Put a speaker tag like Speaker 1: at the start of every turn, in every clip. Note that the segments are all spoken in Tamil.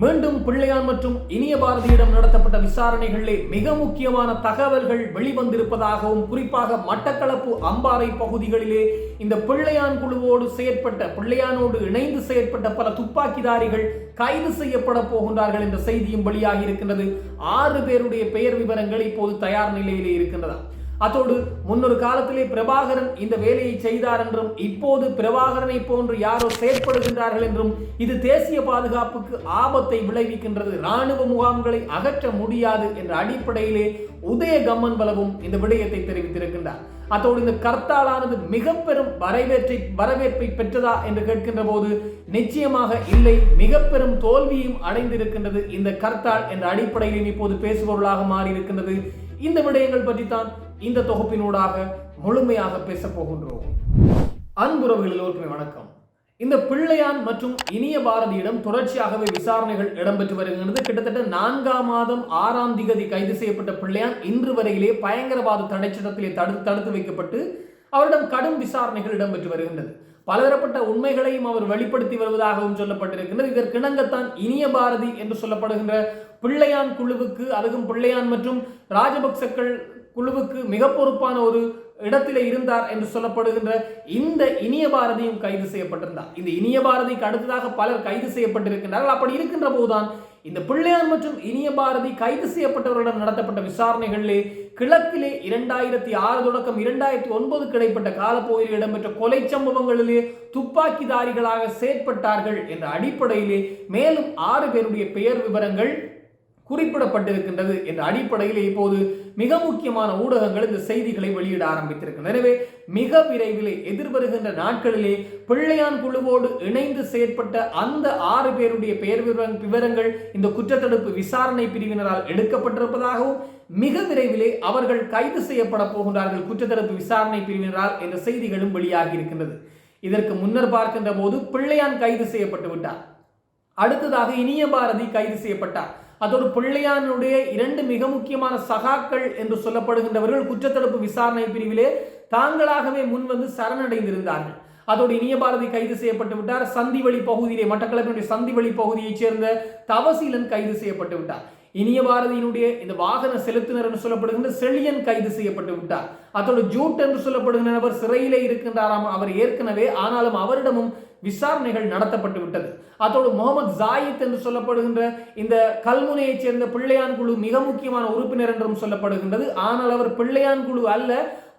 Speaker 1: மீண்டும் பிள்ளையான் மற்றும் இனிய பாரதியிடம் நடத்தப்பட்ட விசாரணைகளிலே மிக முக்கியமான தகவல்கள் வெளிவந்திருப்பதாகவும் குறிப்பாக மட்டக்களப்பு அம்பாறை பகுதிகளிலே இந்த பிள்ளையான் குழுவோடு செயற்பட்ட பிள்ளையானோடு இணைந்து செயற்பட்ட பல துப்பாக்கிதாரிகள் கைது செய்யப்பட போகின்றார்கள் என்ற செய்தியும் வெளியாகி இருக்கின்றது. ஆறு பேருடைய பெயர் விவரங்கள் இப்போது தயார் நிலையிலே இருக்கின்றதா அத்தோடு முன்னொரு காலத்திலே பிரபாகரன் இந்த வேலையை செய்தார் என்றும் இப்போது பிரபாகரனை போன்று யாரோ செயற்படுகின்றார்கள் என்றும் இது தேசிய பாதுகாப்புக்கு ஆபத்தை விளைவிக்கின்றது. இராணுவ முகாம்களை அகற்ற முடியாது என்ற அடிப்படையிலே உதய கம்மன் பலவும் இந்த விடயத்தை தெரிவித்திருக்கின்றார். அத்தோடு இந்த கர்த்தாலானது மிக பெரும் வரவேற்றை வரவேற்பை பெற்றதா என்று கேட்கின்ற போது நிச்சயமாக இல்லை. மிக பெரும் தோல்வியும் அடைந்திருக்கின்றது இந்த கர்த்தால் என்ற அடிப்படையிலும் இப்போது பேசுபொருளாக மாறி இருக்கின்றது இந்த விடயங்கள் பற்றி தான் இந்த தொகுப்பினூடாக முழுமையாக பேசப் போகின்றோம். அன்புறவுகள் எல்லோருக்குமே வணக்கம். இந்த பிள்ளையான் மற்றும் இனிய பாரதியிடம் தொடர்ச்சியாகவே விசாரணைகள் இடம்பெற்று வருகின்றது. கிட்டத்தட்ட நான்காம் மாதம் ஆறாம் திகதி கைது செய்யப்பட்ட பிள்ளையான் இன்று வரையிலே பயங்கரவாத தடைச்சட்டத்திலே தடுத்து தடுத்து வைக்கப்பட்டு அவரிடம் கடும் விசாரணைகள் இடம்பெற்று வருகின்றது. பலதரப்பட்ட உண்மைகளையும் அவர் வெளிப்படுத்தி வருவதாகவும் சொல்லப்பட்டிருக்கின்றது. இதற்கிணங்கத்தான் இனிய பாரதி என்று சொல்லப்படுகின்ற பிள்ளையான் குழுவுக்கு அதுவும் பிள்ளையான் மற்றும் ராஜபக்சக்கள் குழுவுக்கு மிக பொறுப்பான ஒரு இடத்திலே இருந்தார் என்று சொல்லப்படுகின்ற இந்த இனிய பாரதியும் கைது செய்யப்பட்டிருந்தார். இந்த இனிய பாரதிக்கு அடுத்ததாக பலர் கைது செய்யப்பட்டிருக்கின்றார்கள். அப்படி இருக்கின்ற போதுதான் இந்த பிள்ளையார் மற்றும் இனிய பாரதி கைது செய்யப்பட்டவர்களிடம் நடத்தப்பட்ட விசாரணைகளிலே கிழக்கிலே இரண்டாயிரத்தி ஆறு தொடக்கம் இரண்டாயிரத்தி ஒன்பது கிடைப்பட்ட காலப்பகுதியில் இடம்பெற்ற கொலை சம்பவங்களிலே துப்பாக்கிதாரிகளாக செயற்பட்டார்கள் என்ற அடிப்படையிலே மேலும் ஆறு பேருடைய பெயர் விவரங்கள் குறிப்பிடப்பட்டிருக்கின்றது என்ற அடிப்படையில் இப்போது மிக முக்கியமான ஊடகங்கள் இந்த செய்திகளை வெளியிட ஆரம்பித்திருக்கின்றன. எனவே மிக விரைவிலே எதிர்வருகின்ற நாட்களிலே பிள்ளையான் குழுவோடு இணைந்து செயற்பட்ட அந்த ஆறு பேருடைய பெயர் விவரங்கள் இந்த குற்றத்தடுப்பு விசாரணை பிரிவினரால் எடுக்கப்பட்டிருப்பதாகவும் மிக விரைவிலே அவர்கள் கைது செய்யப்பட போகின்றார்கள் குற்றத்தடுப்பு விசாரணை பிரிவினரால் என்ற செய்திகளும் வெளியாகி இருக்கின்றது. இதற்கு முன்னர் பார்க்கின்ற போது பிள்ளையான் கைது செய்யப்பட்டு விட்டார். அடுத்ததாக இனிய பாரதி கைது செய்யப்பட்டார். அதோடு பிள்ளையானுடைய இரண்டு மிக முக்கியமான சகாக்கள் என்று சொல்லப்படுகின்றவர்கள் குற்றத்தடுப்பு விசாரணை பிரிவிலே தாங்களாகவே முன்வந்து சரணடைந்திருந்தார்கள். அதோடு இனிய பாரதி கைது செய்யப்பட்டு விட்டார். சந்திவழி பகுதியிலே மட்டக்களப்பினுடைய சந்திவழி பகுதியைச் சேர்ந்த தவசீலன் கைது செய்யப்பட்டு விட்டார். இனிய பாரதியினுடைய இந்த வாகன செலுத்தினர் என்று சொல்லப்படுகின்ற செழியன் கைது செய்யப்பட்டு விட்டார். அதோடு ஜூட் என்று சொல்லப்படுகின்ற நபர் சிறையிலே இருக்கின்றாராம். அவர் ஏற்கனவே ஆனாலும் அவரிடமும் விசாரணைகள் நடத்தப்பட்டு விட்டது. அதோடு முகமது ஜாயித் என்று சொல்லப்படுகின்ற இந்த கல்முனையைச் சேர்ந்த பிள்ளையான் குழு மிக முக்கியமான உறுப்பினர் என்றும் சொல்லப்படுகின்றது. ஆனால் அவர் பிள்ளையான் குழு அல்ல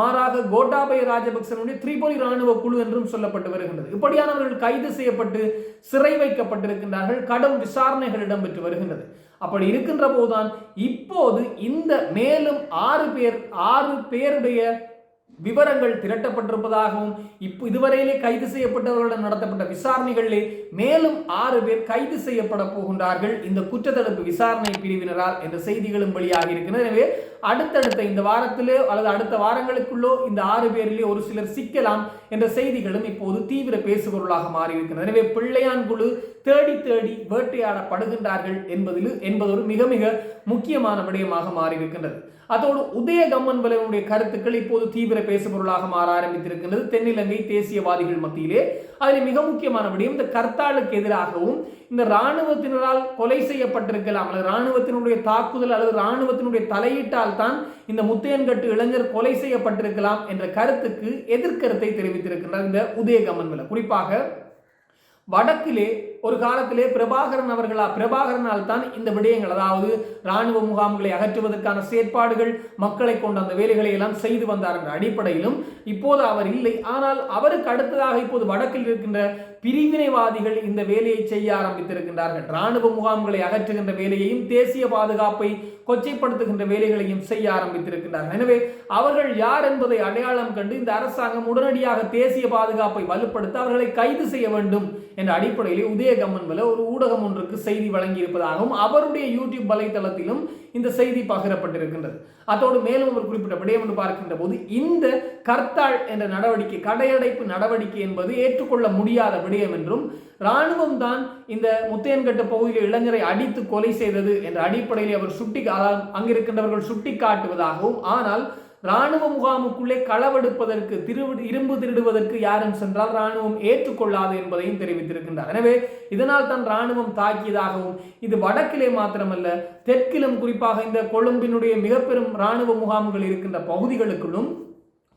Speaker 1: மாறாக கோட்டாபய ராஜபக்சனுடைய திரிபொலி ராணுவ குழு என்றும் சொல்லப்பட்டு வருகின்றது. இப்படியானவர்கள் கைது செய்யப்பட்டு சிறை வைக்கப்பட்டிருக்கின்றார்கள் கடும் விசாரணைகள் இடம்பெற்று வருகின்றது. அப்படி இருக்கின்ற போதுதான் இப்போது இந்த மேலும் ஆறு பேர் ஆறு பேருடைய விவரங்கள் திரட்டப்பட்டிருப்பதாகவும் இப்போ இதுவரையிலே கைது செய்யப்பட்டவர்களிடம் நடத்தப்பட்ட விசாரணைகளிலே மேலும் ஆறு பேர் கைது செய்யப்பட போகின்றார்கள். இந்த குற்றத்தடுப்பு விசாரணை பிரிவினரால் என்ற செய்திகளும் வெளியாகி இருக்கின்றன. எனவே அடுத்தடுத்த இந்த வாரத்திலோ அல்லது அடுத்த வாரங்களுக்குள்ளோ இந்த ஆறு பேரிலே ஒரு சிலர் சிக்கலாம் என்ற செய்திகளும் இப்போது தீவிர பேசுபொருளாக மாறி இருக்கின்றன எனவே பிள்ளையான் குழு தேடி தேடி வேட்டையாடப்படுகின்றார்கள் என்பதில் என்பது ஒரு மிக மிக முக்கியமான விடயமாக மாறி இருக்கின்றது அதோடு உதய கம்மன் கருத்துக்கள் இப்போது தீவிர பேசுபொருளாக மாற ஆரம்பித்திருக்கின்றது. தென்னிலங்கை தேசியவாதிகள் மத்தியிலே அதில் மிக முக்கியமான விடயம் இந்த கர்த்தாளுக்கு எதிராகவும் இந்த இராணுவத்தினரால் கொலை செய்யப்பட்டிருக்கலாம் அல்லது இராணுவத்தினுடைய தாக்குதல் அல்லது இராணுவத்தினுடைய தலையீட்டால் தான் இந்த முத்தையன்கட்டு இளைஞர் கொலை செய்யப்பட்டிருக்கலாம் என்ற கருத்துக்கு எதிர்கருத்தை தெரிவித்திருக்கிறார் இந்த உதயகமன் குறிப்பாக வடக்கிலே ஒரு காலத்திலே பிரபாகரன் அவர்களா? பிரபாகரனால் தான் இந்த விடயங்கள் அதாவது இராணுவ முகாம்களை அகற்றுவதற்கான செயற்பாடுகள் மக்களை கொண்டு அந்த வேலைகளை எல்லாம் செய்து வந்தார் என்ற அடிப்படையிலும் இப்போது அவர் இல்லை. ஆனால் அவருக்கு அடுத்ததாக இப்போது வடக்கில் இருக்கின்ற பிரிவினைவாதிகள் இந்த வேலையை செய்ய ஆரம்பித்திருக்கின்றார்கள். ராணுவ முகாம்களை அகற்றுகின்ற வேலையையும் தேசிய பாதுகாப்பை கொச்சைப்படுத்துகின்ற வேலைகளையும் செய்ய ஆரம்பித்திருக்கின்றார்கள். எனவே அவர்கள் யார் என்பதை அடையாளம் கண்டு இந்த அரசாங்கம் உடனடியாக தேசிய பாதுகாப்பை வலுப்படுத்த அவர்களை கைது செய்ய வேண்டும் என்ற அடிப்படையில் உதயகம்மன் வல ஒரு ஊடகம் ஒன்றுக்கு செய்தி வழங்கியிருப்பதாகவும் அவருடைய யூடியூப் வலைத்தளத்திலும் இந்த செய்தி பகிரப்பட்டிருக்கின்றது. அதோடு மேலும் அவர் குறிப்பிட்ட விடயம் என்று பார்க்கின்ற போது இந்த கர்த்தாள் என்ற நடவடிக்கை கடையடைப்பு நடவடிக்கை என்பது ஏற்றுக்கொள்ள முடியாத விடயம் என்றும் இராணுவம் தான் இந்த முத்தையன்கட்டு பகுதியில் இளைஞரை அடித்து கொலை செய்தது என்ற அடிப்படையில் அவர் சுட்டி அங்கிருக்கின்றவர்கள் சுட்டி காட்டுவதாகவும் ஆனால் ராணுவ முகாமுக்குள்ளே களவெடுப்பதற்கு திருவிடு இரும்பு திருடுவதற்கு யாரும் சென்றால் இராணுவம் ஏற்றுக்கொள்ளாது என்பதையும் தெரிவித்திருக்கின்றார். எனவே இதனால் தான் ராணுவம் தாக்கியதாகவும் இது வடக்கிலே மாத்திரமல்ல தெற்கிலும் குறிப்பாக இந்த கொழும்பினுடைய மிக பெரும் ராணுவ முகாம்கள் இருக்கின்ற பகுதிகளுக்குள்ளும்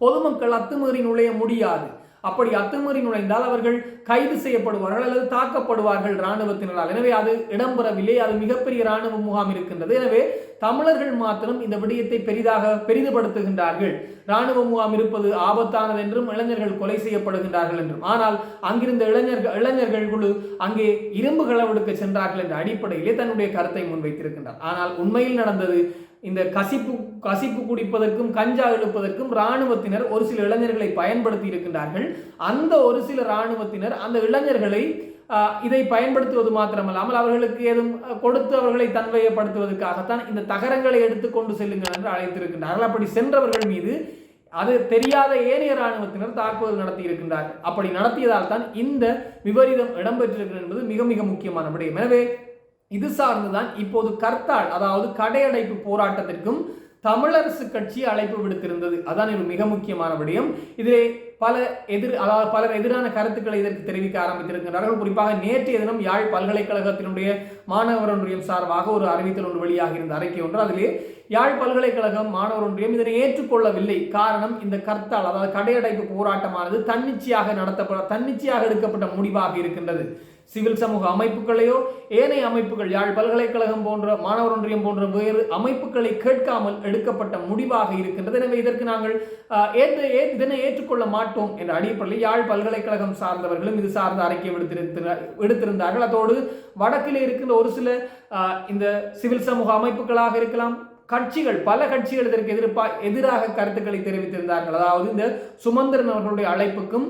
Speaker 1: பொதுமக்கள் அத்துமீறி நுழைய முடியாது. அப்படி அத்துமீறி நுழைந்தால் அவர்கள் கைது செய்யப்படுவார்கள் அல்லது தாக்கப்படுவார்கள் இராணுவத்தினரால். எனவே அது இடம்பெறவில்லை. அது மிகப்பெரிய இராணுவ முகாம் இருக்கின்றது. எனவே தமிழர்கள் மாத்திரம் இந்த விடயத்தை பெரிதாக பெரிதுபடுத்துகின்றார்கள். இராணுவ முகாம் இருப்பது ஆபத்தானது என்றும் இளைஞர்கள் கொலை செய்யப்படுகின்றார்கள் என்றும். ஆனால் அங்கிருந்த இளைஞர்கள் இளைஞர்கள் குழு அங்கே இரும்பு களவெடுக்க சென்றார்கள் என்ற அடிப்படையிலே தன்னுடைய கருத்தை முன்வைத்திருக்கின்றார். ஆனால் உண்மையில் நடந்தது இந்த கசிப்பு கசிப்பு குடிப்பதற்கும் கஞ்சா இழுப்பதற்கும் இராணுவத்தினர் ஒரு சில இளைஞர்களை பயன்படுத்தி இருக்கின்றார்கள். அந்த ஒரு சில இராணுவத்தினர் அந்த இளைஞர்களை இதை பயன்படுத்துவது மாத்திரமல்லாமல் அவர்களுக்கு ஏதும் கொடுத்து அவர்களை தன்வயப்படுத்துவதற்காகத்தான் இந்த தகரங்களை எடுத்துக்கொண்டு செல்லுங்கள் என்று அழைத்திருக்கின்றார்கள். அப்படி சென்றவர்கள் மீது அது தெரியாத ஏனைய இராணுவத்தினர் தாக்குதல் நடத்தி இருக்கின்றார்கள். அப்படி நடத்தியதால் தான் இந்த விபரீதம் இடம்பெற்றிருக்கிறது என்பது மிக மிக முக்கியமான விடயம். எனவே இது சார்ந்துதான் இப்போது கர்த்தால் அதாவது கடையடைப்பு போராட்டத்திற்கும் தமிழரசு கட்சி அழைப்பு விடுத்திருந்தது. அதான் இது மிக முக்கியமான விடயம். இதிலே பல எதிர் அதாவது பலர் எதிரான கருத்துக்களை இதற்கு தெரிவிக்க ஆரம்பித்திருக்கிறார்கள் குறிப்பாக நேற்றைய தினம் யாழ் பல்கலைக்கழகத்தினுடைய மாணவர் ஒன்றியம் சார்பாக ஒரு அறிவித்தல் ஒன்று வெளியாக இருந்த அறிக்கை ஒன்று. அதிலே யாழ் பல்கலைக்கழகம் மாணவர் ஒன்றியம் இதனை ஏற்றுக்கொள்ளவில்லை. காரணம் இந்த கர்த்தால் அதாவது கடையடைப்பு போராட்டமானது தன்னிச்சையாக நடத்தப்பட தன்னிச்சையாக எடுக்கப்பட்ட முடிவாக இருக்கின்றது. சிவில் சமூக அமைப்புகளையோ ஏனைய அமைப்புகள் யாழ் பல்கலைக்கழகம் போன்ற மாணவர் ஒன்றியம் போன்ற வேறு அமைப்புகளை கேட்காமல் எடுக்கப்பட்ட முடிவாக இருக்கின்றது. எனவே இதற்கு நாங்கள் ஏற்று இதனை ஏற்றுக்கொள்ள மாட்டோம் என்ற அடிப்படையில் யாழ் பல்கலைக்கழகம் சார்ந்தவர்களும் இது சார்ந்த அறிக்கை விடுத்திருக்கிறார் விடுத்திருந்தார்கள். அதோடு வடக்கில் இருக்கின்ற ஒரு சில இந்த சிவில் சமூக அமைப்புகளாக இருக்கலாம் கட்சிகள் பல கட்சிகள் இதற்கு எதிர்ப்பா எதிராக கருத்துக்களை தெரிவித்திருந்தார்கள். அதாவது இந்த சுமந்திரன் அவர்களுடைய அழைப்புக்கும்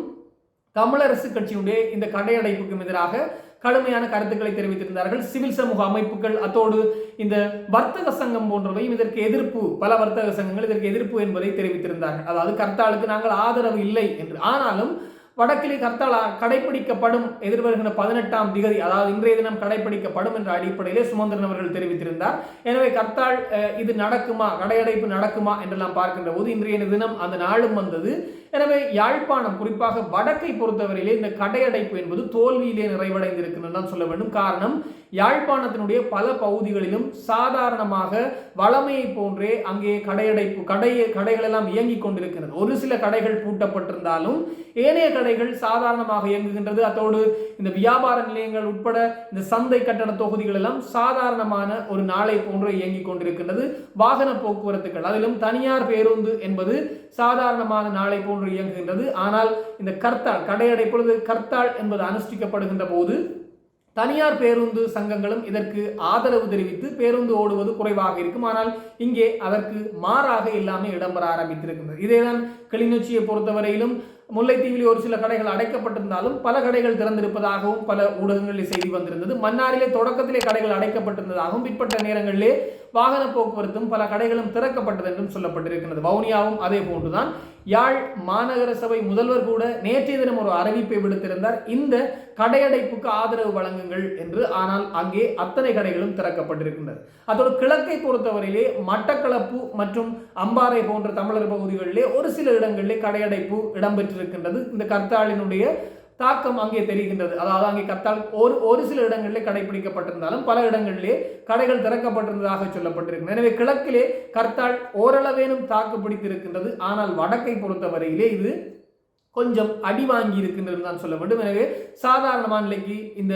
Speaker 1: தமிழரசு கட்சியுடைய இந்த கடையடைப்புக்கும் எதிராக கடுமையான கருத்துக்களை தெரிவித்திருந்தார்கள். சிவில் சமூக அமைப்புகள் அத்தோடு இந்த வர்த்தக சங்கம் போன்றவையும் இதற்கு எதிர்ப்பு பல வர்த்தக சங்கங்கள் இதற்கு எதிர்ப்பு என்பதை தெரிவித்திருந்தார்கள். அதாவது கர்த்தாலுக்கு நாங்கள் ஆதரவு இல்லை என்று. ஆனாலும் வடக்கிலே கர்த்தால் கடைபிடிக்கப்படும் எதிர்வருகின்ற பதினெட்டாம் திகதி அதாவது இன்றைய தினம் கடைபிடிக்கப்படும் என்ற அடிப்படையிலே சுமந்திரன் அவர்கள் தெரிவித்திருந்தார். எனவே கர்த்தால் இது நடக்குமா? கடையடைப்பு நடக்குமா? என்றெல்லாம் பார்க்கின்ற போது இன்றைய தினம் அந்த நாளும் வந்தது. எனவே யாழ்ப்பாணம் குறிப்பாக வடக்கை பொறுத்தவரையிலே இந்த கடையடைப்பு என்பது தோல்வியிலே நிறைவடைந்திருக்கிறது தான் சொல்ல வேண்டும். காரணம் யாழ்ப்பாணத்தினுடைய பல பகுதிகளிலும் சாதாரணமாக வளமையை போன்றே அங்கே கடையடைப்பு கடையை கடைகள் எல்லாம் இயங்கிக் கொண்டிருக்கிறது. ஒரு சில கடைகள் பூட்டப்பட்டிருந்தாலும் ஏனைய கடைகள் சாதாரணமாக இயங்குகின்றது. அதோடு இந்த வியாபார நிலையங்கள் உட்பட இந்த சந்தை கட்டட தொகுதிகள் எல்லாம் சாதாரணமான ஒரு நாளை போன்று இயங்கிக் கொண்டிருக்கின்றது. வாகன போக்குவரத்துகள் அதிலும் தனியார் பேருந்து என்பது சாதாரணமான நாளை போன்று இயங்குகின்றது. ஆனால் இந்த கர்த்தால் கடையடைப்பொழுது கர்த்தால் என்பது அனுஷ்டிக்கப்படுகின்ற போது தனியார் பேருந்து சங்கங்களும் இதற்கு ஆதரவு தெரிவித்து பேருந்து ஓடுவது குறைவாக இருக்கும். ஆனால் இங்கே அதற்கு மாறாக எல்லாமே இடம்பெற ஆரம்பித்திருக்கின்றது. இதேதான் கிளிநொச்சியை பொறுத்தவரையிலும் முல்லைத்தீவில் ஒரு சில கடைகள் அடைக்கப்பட்டிருந்தாலும் பல கடைகள் திறந்திருப்பதாகவும் பல ஊடகங்களில் செய்தி வந்திருந்தது. மன்னாரிலே தொடக்கத்திலே கடைகள் அடைக்கப்பட்டிருந்ததாகவும் பிற்பட்ட நேரங்களிலே வாகன போக்குவரத்தும் பல கடைகளும் திறக்கப்பட்டது என்றும் சொல்லப்பட்டிருக்கிறது வவுனியாவும் அதே போன்றுதான். யாழ் மாநகர சபை முதல்வர் கூட நேற்றைய தினம் ஒரு அறிவிப்பை விடுத்திருந்தார். இந்த கடையடைப்புக்கு ஆதரவு வழங்குங்கள் என்று ஆனால் அங்கே அத்தனை கடைகளும் திறக்கப்பட்டிருக்கின்றது. அதோடு கிழக்கை பொறுத்தவரையிலே மட்டக்களப்பு மற்றும் அம்பாறை போன்ற தமிழர் பகுதிகளிலே ஒரு சில இடங்களிலே கடையடைப்பு இடம்பெற்றிருக்கின்றது. இந்த கர்த்தாளினுடைய தாக்கம் அங்கே தெரிகின்றது. அதாவது அங்கே கத்தால் ஒரு ஒரு சில இடங்களிலே கடைபிடிக்கப்பட்டிருந்தாலும் பல இடங்களிலே கடைகள் திறக்கப்பட்டிருந்ததாக சொல்லப்பட்டிருக்கிறது. எனவே கிழக்கிலே கர்த்தால் ஓரளவேனும் தாக்கு பிடித்திருக்கின்றது. ஆனால் வடக்கை பொறுத்தவரையிலே இது கொஞ்சம் அடி வாங்கி இருக்கின்றது தான் சொல்ல வேண்டும். எனவே சாதாரணமான நிலைக்கு இந்த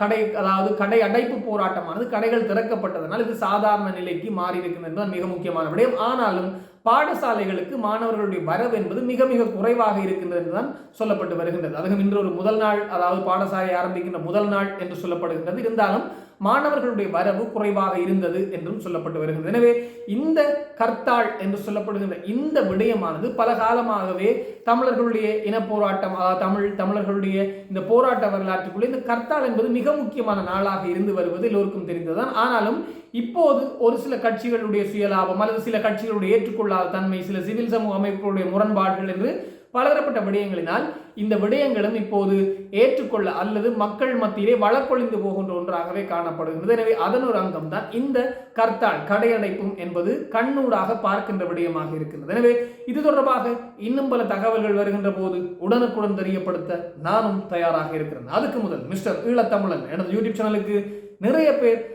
Speaker 1: கடை அதாவது கடை அடைப்பு போராட்டமானது கடைகள் திறக்கப்பட்டதனால் இது சாதாரண நிலைக்கு மாறி இருக்கின்றது தான் மிக முக்கியமான விடயம். ஆனாலும் பாடசாலைகளுக்கு மாணவர்களுடைய வரவு என்பது மிக மிக குறைவாக இருக்கின்றது என்று தான் சொல்லப்பட்டு வருகின்றது. அதுவும் இன்று ஒரு முதல் நாள் அதாவது பாடசாலை ஆரம்பிக்கின்ற முதல் நாள் என்று சொல்லப்படுகின்றது. இருந்தாலும் மாணவர்களுடைய வரவு குறைவாக இருந்தது என்றும் சொல்லப்பட்டு வருகிறது. எனவே இந்த கர்த்தாள் என்று சொல்லப்படுகின்ற இந்த விடயமானது பல காலமாகவே தமிழர்களுடைய இனப்போராட்டம் தமிழ் தமிழர்களுடைய இந்த போராட்ட வரலாற்றுக்குள்ளே இந்த கர்த்தாள் என்பது மிக முக்கியமான நாளாக இருந்து வருவது எல்லோருக்கும் தெரிந்ததுதான். ஆனாலும் இப்போது ஒரு சில கட்சிகளுடைய சுயலாபம் அல்லது சில கட்சிகளுடைய ஏற்றுக்கொள்ளாத தன்மை சில சிவில் சமூக அமைப்புகளுடைய முரண்பாடுகள் என்று பலதரப்பட்ட விடயங்களினால் இந்த விடயங்களும் இப்போது ஏற்றுக்கொள்ள அல்லது மக்கள் மத்தியிலே வழக்கொழிந்து போகின்ற ஒன்றாகவே காணப்படுகிறது எனவே அதன் ஒரு அங்கம் தான் இந்த கர்த்தால் கடையடைப்பும் என்பது கண்ணூடாக பார்க்கின்ற விடயமாக இருக்கின்றது. எனவே இது தொடர்பாக இன்னும் பல தகவல்கள் வருகின்ற போது உடனுக்குடன் தெரியப்படுத்த நானும் தயாராக இருக்கிறேன். அதுக்கு முதல் மிஸ்டர் ஈழத்தமிழன் எனது யூடியூப் சேனலுக்கு நிறைய பேர்